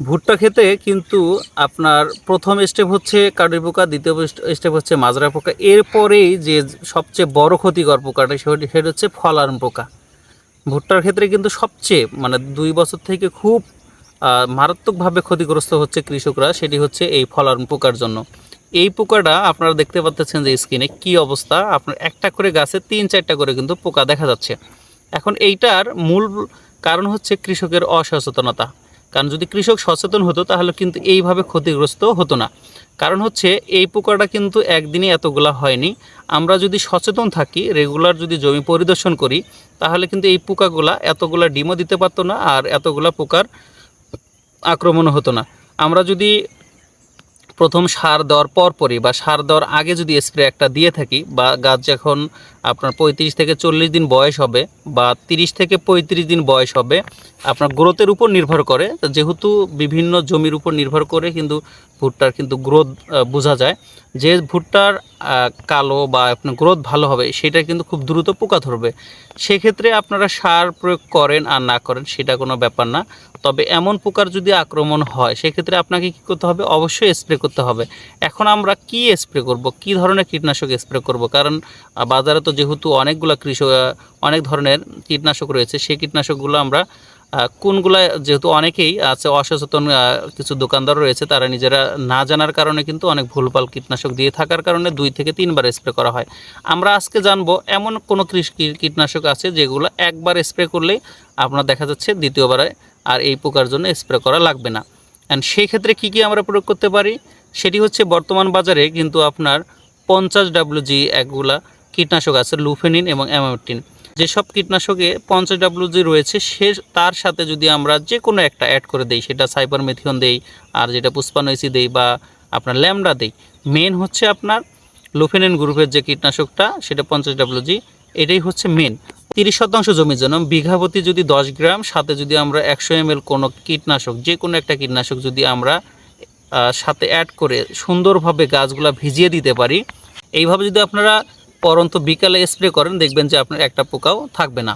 ভুট্টা খেতে কিন্তু আপনার প্রথম স্টেপ হচ্ছে কাঠি পোকা, দ্বিতীয় স্টেপ হচ্ছে মাজরা পোকা। এরপরেই যে সবচেয়ে বড় ক্ষতিকর পোকাটা সেটি সেটা হচ্ছে ফলারম পোকা। ভুট্টার ক্ষেত্রে কিন্তু সবচেয়ে মানে দুই বছর থেকে খুব মারাত্মকভাবে ক্ষতিগ্রস্ত হচ্ছে কৃষকরা সেটি হচ্ছে এই ফলারম পোকার জন্য। এই পোকাটা আপনারা দেখতে পাচ্ছেন যে স্কিনে কি অবস্থা। আপনার একটা করে গাছে তিন চারটা করে কিন্তু পোকা দেখা যাচ্ছে। এখন এইটার মূল কারণ হচ্ছে কৃষকের অসচেতনতা। কারণ যদি কৃষক সচেতন হতো, তাহলে কিন্তু এইভাবে ক্ষতিগ্রস্ত হতো না। কারণ হচ্ছে, এই পোকাটা কিন্তু একদিনে এতগুলা হয়নি। আমরা যদি সচেতন থাকি, রেগুলার যদি জমি পরিদর্শন করি, তাহলে কিন্তু এই পোকাগুলা এতগুলা ডিমও দিতে পারতো না আর এতগুলা পোকার আক্রমণও হতো না। আমরা যদি প্রথম সার দেওয়ার পরপরই বা সার দেওয়ার আগে যদি স্প্রে একটা দিয়ে থাকি বা গাছ যখন আপনার পঁয়ত্রিশ থেকে চল্লিশ দিন বয়স হবে বা তিরিশ থেকে পঁয়ত্রিশ দিন বয়স হবে, আপনার গ্রোথের উপর নির্ভর করে। যেহেতু বিভিন্ন জমির উপর নির্ভর করে, কিন্তু ভুট্টার কিন্তু গ্রোথ বোঝা যায়। যে ভুট্টার কালো বা আপনার গ্রোথ ভালো হবে, সেটা কিন্তু খুব দ্রুত পোকা ধরবে। সেক্ষেত্রে আপনারা সার প্রয়োগ করেন আর না করেন, সেটা কোনো ব্যাপার না। তবে এমন পোকার যদি আক্রমণ হয়, সেক্ষেত্রে আপনাকে কী করতে হবে? অবশ্যই স্প্রে করতে হবে। এখন আমরা কি স্প্রে করব? কি ধরনের কীটনাশক স্প্রে করব? কারণ বাজারে তো যেহেতু অনেকগুলো কৃষক অনেক ধরনের কীটনাশক রয়েছে, সেই কীটনাশকগুলো আমরা কোনগুলা যেহেতু অনেকেই আছে, অসচেতন কিছু দোকানদার রয়েছে, তারা নিজেরা না জানার কারণে কিন্তু অনেক ভুলভাল কীটনাশক দিয়ে থাকার কারণে দুই থেকে তিনবার স্প্রে করা হয়। আমরা আজকে জানব এমন কোনো কীটনাশক আছে যেগুলো একবার স্প্রে করলেই আপনার দেখা যাচ্ছে দ্বিতীয়বারে আর এই পোকার জন্য স্প্রে করা লাগবে না। অ্যান্ড সেই ক্ষেত্রে কী কী আমরা প্রয়োগ করতে পারি? সেটি হচ্ছে বর্তমান বাজারে কিন্তু আপনার পঞ্চাশ ডাব্লিউজি একগুলা কীটনাশক আছে, লুফেনিন এবং অ্যামাটিন যেসব কীটনাশকে পঞ্চাশ ডাব্লিউজি রয়েছে, সে তার সাথে যদি আমরা যে কোনো একটা অ্যাড করে দেই, সেটা সাইবার মেথিয়ন দেই, আর যেটা পুষ্পানৈসি দেই বা আপনার ল্যামডা দেই মেন হচ্ছে আপনার লুফেনিন গ্রুপের যে কীটনাশকটা, সেটা পঞ্চাশ ডাব্লিউজি, এটাই হচ্ছে মেন তিরিশ শতাংশ জমির জন্য বিঘাপতি যদি দশ গ্রাম, সাথে যদি আমরা একশো এম কোনো কীটনাশক যে কোনো একটা কীটনাশক যদি আমরা সাথে অ্যাড করে সুন্দরভাবে গাছগুলা ভিজিয়ে দিতে পারি, এইভাবে যদি আপনারা পরন্ত বিকালে স্প্রে করেন দেখবেন যে আপনার একটা পোকাও থাকবে না।